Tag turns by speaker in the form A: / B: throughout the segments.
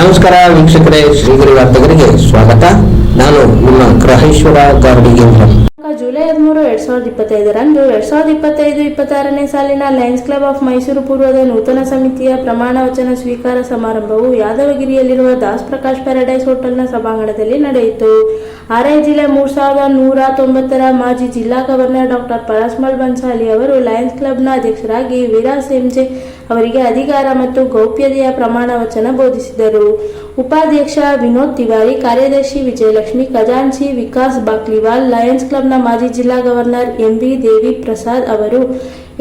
A: ನಮಸ್ಕಾರ ವೀಕ್ಷಕರೇ ಶ್ರೀಗಿರಿ ವಾರ್ತೆಗರಿಗೆ ಸ್ವಾಗತ. ನಾನು ನಿಮ್ಮ ಗ್ರಹೇಶ್ವರ ಗಾರ್ಡಿಗೇಂದ್ರ
B: ಜುಲೈ ಹದಿಮೂರು, ಎರಡ್ ಸಾವಿರದ ಇಪ್ಪತ್ತೈದರಂದು, ಎರಡ್ ಸಾವಿರದ ಇಪ್ಪತ್ತೈದು, ಇಪ್ಪತ್ತಾರನೇ ಸಾಲಿನ ಲಯನ್ಸ್ ಕ್ಲಬ್ ಆಫ್ ಮೈಸೂರು ಪೂರ್ವದ ನೂತನ ಸಮಿತಿಯ ಪ್ರಮಾಣ ವಚನ ಸ್ವೀಕಾರ ಸಮಾರಂಭವು ಯಾದವಗಿರಿಯಲ್ಲಿರುವ ದಾಸ್ ಪ್ರಕಾಶ್ ಪ್ಯಾರಡೈಸ್ ಹೋಟೆಲ್ನ ಸಭಾಂಗಣದಲ್ಲಿ ನಡೆಯಿತು. ಆರೈ ಜಿಲ್ಲೆ ಮೂರ್ ಸಾವಿರದ ನೂರ ತೊಂಬತ್ತರ ಮಾಜಿ ಜಿಲ್ಲಾ ಗವರ್ನರ್ ಡಾಕ್ಟರ್ ಪರಸ್ಮಲ್ ಬನ್ಸಾಲಿ ಅವರು ಲಯನ್ಸ್ ಕ್ಲಬ್ನ ಅಧ್ಯಕ್ಷರಾಗಿ ವಿರಾಸ್ ಎಂಜೆ ಅವರಿಗೆ ಅಧಿಕಾರ ಮತ್ತು ಗೌಪ್ಯತೆಯ ಪ್ರಮಾಣ ವಚನ ಬೋಧಿಸಿದರು. ಉಪಾಧ್ಯಕ್ಷ ವಿನೋದ್ ತಿವಾರಿ, ಕಾರ್ಯದರ್ಶಿ ವಿಜಯಲಕ್ಷ್ಮಿ ಖಜಾಂಚಿ ವಿಕಾಸ್ ಬಾಕ್ಲಿವಾಲ್ ಲಯನ್ಸ್ ಕ್ಲಬ್ನ ಮಾಜಿ ಜಿಲ್ಲಾ ಗವರ್ನರ್ ಎಂಬಿ ದೇವಿ ಪ್ರಸಾದ್ ಅವರು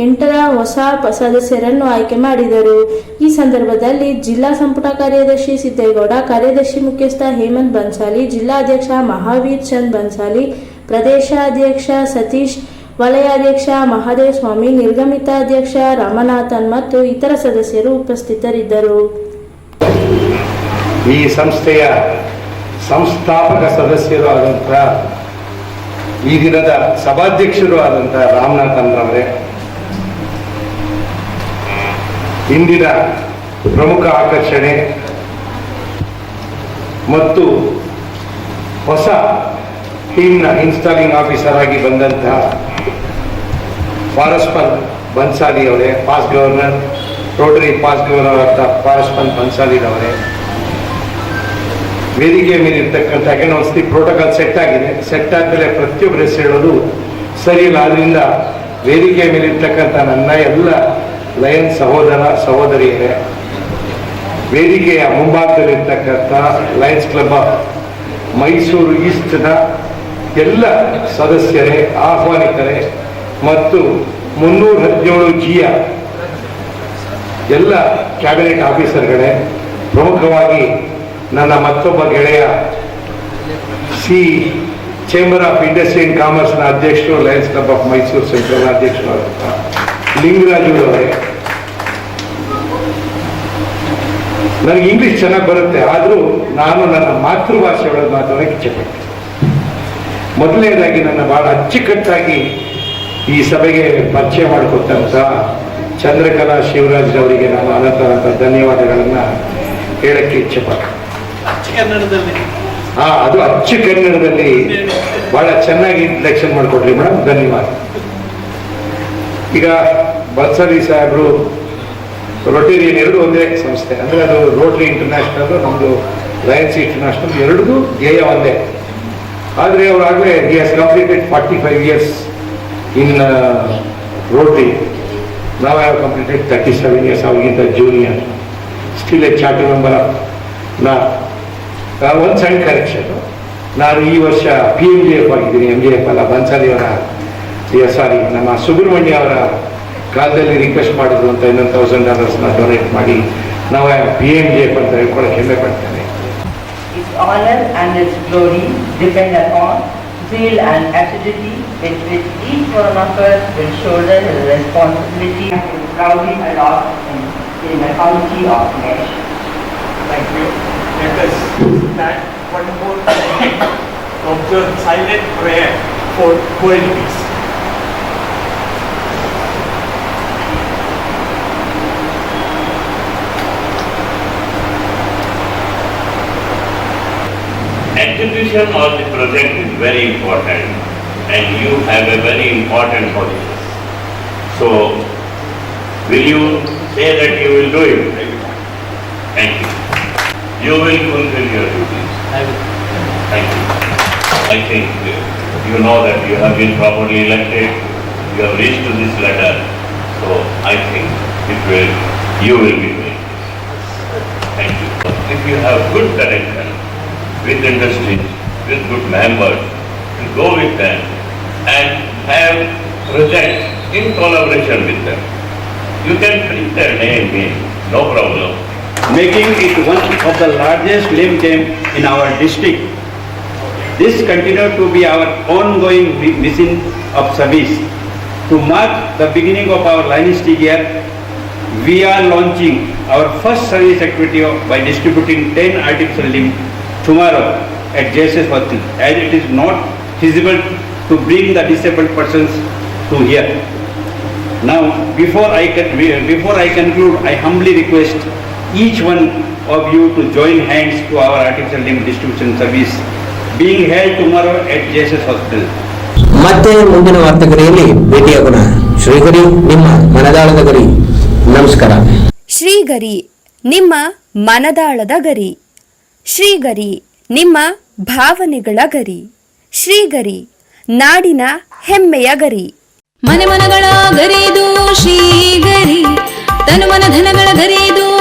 B: ಎಂಟರ ಹೊಸ ಸದಸ್ಯರನ್ನು ಆಯ್ಕೆ ಮಾಡಿದರು. ಈ ಸಂದರ್ಭದಲ್ಲಿ ಜಿಲ್ಲಾ ಸಂಪುಟ ಕಾರ್ಯದರ್ಶಿ ಸಿದ್ದೇಗೌಡ, ಕಾರ್ಯದರ್ಶಿ ಮುಖ್ಯಸ್ಥ ಹೇಮಂತ್ ಬನ್ಸಾಲಿ ಜಿಲ್ಲಾಧ್ಯಕ್ಷ ಮಹಾವೀರ್ ಚಂದ್ ಬನ್ಸಾಲಿ, ಪ್ರದೇಶಾಧ್ಯಕ್ಷ ಸತೀಶ್, ವಲಯಾಧ್ಯಕ್ಷ ಮಹಾದೇವ ಸ್ವಾಮಿ ನಿರ್ಗಮಿತ ಅಧ್ಯಕ್ಷ ರಾಮನಾಥನ್ ಮತ್ತು ಇತರ ಸದಸ್ಯರು ಉಪಸ್ಥಿತರಿದ್ದರು.
C: ಈ ಸಂಸ್ಥೆಯ ಸಂಸ್ಥಾಪಕ ಸದಸ್ಯರು ಆದಂಥ ಈ ದಿನದ ಸಭಾಧ್ಯಕ್ಷರು ಆದಂಥ ರಾಮನಾಥನ್ರವರೇ ಇಂದಿನ ಪ್ರಮುಖ ಆಕರ್ಷಣೆ ಮತ್ತು ಹೊಸ ಟೀಮ್ನ ಇನ್ಸ್ಟಾಲಿಂಗ್ ಆಫೀಸರ್ ಆಗಿ ಬಂದಂತಹ ಪಾರಸ್ಪನ್ ಬನ್ಸಾಲಿ ಅವರೇ past governor, Rotary past governor ಅಂತ ಬನ್ಸಾಲಿ ಬನ್ಸಾಲಿರವರೇ ವೇದಿಕೆ ಮೇಲೆ ಇರ್ತಕ್ಕಂಥ ಒಂದು ಪ್ರೋಟೋಕಾಲ್ ಸೆಟ್ ಆಗಿದೆ. ಸೆಟ್ ಆದಮೇಲೆ ಪ್ರತಿಯೊಬ್ಬರ ಹೆಸರು ಹೇಳೋದು ಸರಿ ಇಲ್ಲ. ಆದ್ರಿಂದ ವೇದಿಕೆ ಮೇಲೆ ಇರ್ತಕ್ಕಂಥ ನನ್ನ ಎಲ್ಲ ಲಯನ್ ಸಹೋದರ, ಸಹೋದರಿಯರೇ, ವೇದಿಕೆಯ ಮುಂಭಾಗದಲ್ಲಿರ್ತಕ್ಕಂಥ ಲಯನ್ಸ್ ಕ್ಲಬ್ ಆಫ್ ಮೈಸೂರು ಈಸ್ಟ್ನ ಎಲ್ಲ ಸದಸ್ಯರೇ ಆಹ್ವಾನಿತರೇ ಮತ್ತು ಮುನ್ನೂರ ಹದಿನೇಳು ಜಿಯ ಎಲ್ಲ ಕ್ಯಾಬಿನೆಟ್ ಆಫೀಸರ್ಗಳೇ, ಪ್ರಮುಖವಾಗಿ ನನ್ನ ಮತ್ತೊಬ್ಬ ಗೆಳೆಯ C chamber of industry and ಕಾಮರ್ಸ್ನ ಅಧ್ಯಕ್ಷರು Lions club of Mysuru central ಅಧ್ಯಕ್ಷರು ಲಿಂಗರಾಜು ಅವರೇ. ನನಗೆ ಇಂಗ್ಲಿಷ್ ಚೆನ್ನಾಗಿ ಬರುತ್ತೆ, ಆದರೂ ನಾನು ನನ್ನ ಮಾತೃಭಾಷೆ ಒಳಗೆ ಮಾತಾಡೋಕೆ ಇಚ್ಛೆಪಟ್ಟೆ ಮೊದಲನೇದಾಗಿ ನನ್ನ ಬಹಳ ಅಚ್ಚುಕಟ್ಟಾಗಿ ಈ ಸಭೆಗೆ ಪರಿಚಯ ಮಾಡಿಕೊಟ್ಟಂತ ಚಂದ್ರಕಲಾ ಶಿವರಾಜ್ ಅವರಿಗೆ ನಾನು ಅನಂತ ಧನ್ಯವಾದಗಳನ್ನ ಹೇಳಕ್ಕೆ ಇಚ್ಛೆಪಟ್ಟೆ
D: ಕನ್ನಡದಲ್ಲಿ.
C: ಹಾ, ಅದು ಅಚ್ಚು ಕನ್ನಡದಲ್ಲಿ ಬಹಳ ಚೆನ್ನಾಗಿ ಇಂಟ್ರಡಕ್ಷನ್ ಮಾಡಿಕೊಡ್ರಿ ಮೇಡಮ್ ಧನ್ಯವಾದ. ಈಗ ಬನ್ಸರಿ ಸಾಹೇಬರು ರೊಟೇರಿಯನ್ ಎರಡು ಒಂದೇ ಸಂಸ್ಥೆ, ಅಂದ್ರೆ ಅದು ರೋಟರಿ ಇಂಟರ್ನ್ಯಾಷನಲ್ ನಮ್ದು ಲಯನ್ಸ್ ಇಂಟರ್ನ್ಯಾಷನಲ್ ಎರಡೂ ಧ್ಯೇಯ ಒಂದೇ. ಆದರೆ ಅವರಾಗಲೇ he has completed forty five years in Rotary ನಾವು have completed thirty seven years ಅವ್ರಿಗಿಂತ junior still a charter member of ನಾ ಒಂದು ಸಣ್ಣ ಕರೆಕ್ಷನ್ ನಾನು ಈ ವರ್ಷ ಪಿ ಎಂ ಡಿ ಎಫ್ ಆಗಿದ್ದೀನಿ ಎಂ ಡಿ ಎಫ್ ಅಲ್ಲ ಬನ್ಸಾಲಿಯವರ ಸಾರಿ ನಮ್ಮ ಸುಬ್ರಹ್ಮಣ್ಯ ಅವರ ಕಾಲದಲ್ಲಿ ರಿಕ್ವೆಸ್ಟ್ ಮಾಡಿದ್ರು ಅಂತ ಇನ್ನೊಂದು ತೌಸಂಡ್ ಡಾಲರ್ಸ್ನ ಡೊನೇಟ್ ಮಾಡಿ ನಾವು ಪಿ ಎಂ ಡಿ ಎಫ್ ಅಂತ ಹೇಳ್ಕೊಳಕ್ಕೆ ಹೆಮ್ಮೆ ಪಡ್ತೇನೆ
E: honor and its glory depend upon zeal and acidity with which each one of us will shoulder his responsibility and will proudly adopt in, in the county of nation.
D: Thank you. Let us stand one more time to observe silent prayer for world peace.
F: Execution of the project is very important and you have a very important position. So, will you say that you will do it? Thank you. You will fulfill your duties. Thank you. I think you know that you have been properly elected, you have reached to this letter, so I think it will, you will be doing this. Thank you. If you have good connection with industries, with good members, you go with them and have projects in collaboration with them. You can print their name in, no problem.
G: Making it one of the largest limb camp in our district. This continued to be our ongoing mission of service. To mark the beginning of our dynastic year, we are launching our first service activity by distributing 10 artificial limbs tomorrow at JSS Hospital, as it is not feasible to bring the disabled persons to here. Now, before I, before I conclude, I humbly request each one of you to join hands to our artificial limb distribution service being held tomorrow at JSS Hospital.
A: ಮತ್ತೆ ಮುಂದಿನ ವಾರ್ತೆಗರಿಯಲ್ಲಿ ಭೇಟಿಯಾಗೋಣ ಶ್ರೀಗರಿ ನಿಮ್ಮ ಮನದಾಳದ ಗರಿ. ನಮಸ್ಕಾರ.
H: ಶ್ರೀಗರಿ ನಿಮ್ಮ ಮನದಾಳದ ಗರಿ. ಶ್ರೀಗರಿ ನಿಮ್ಮ ಭಾವನೆಗಳ ಗರಿ. ಶ್ರೀಗರಿ ನಾಡಿನ ಹೆಮ್ಮೆಯ ಗರಿ.
I: ಮನೆ ಮನಗಳ ಗರಿದು ಶ್ರೀಗರಿ. ತನು ಮನ ಧನಗಳ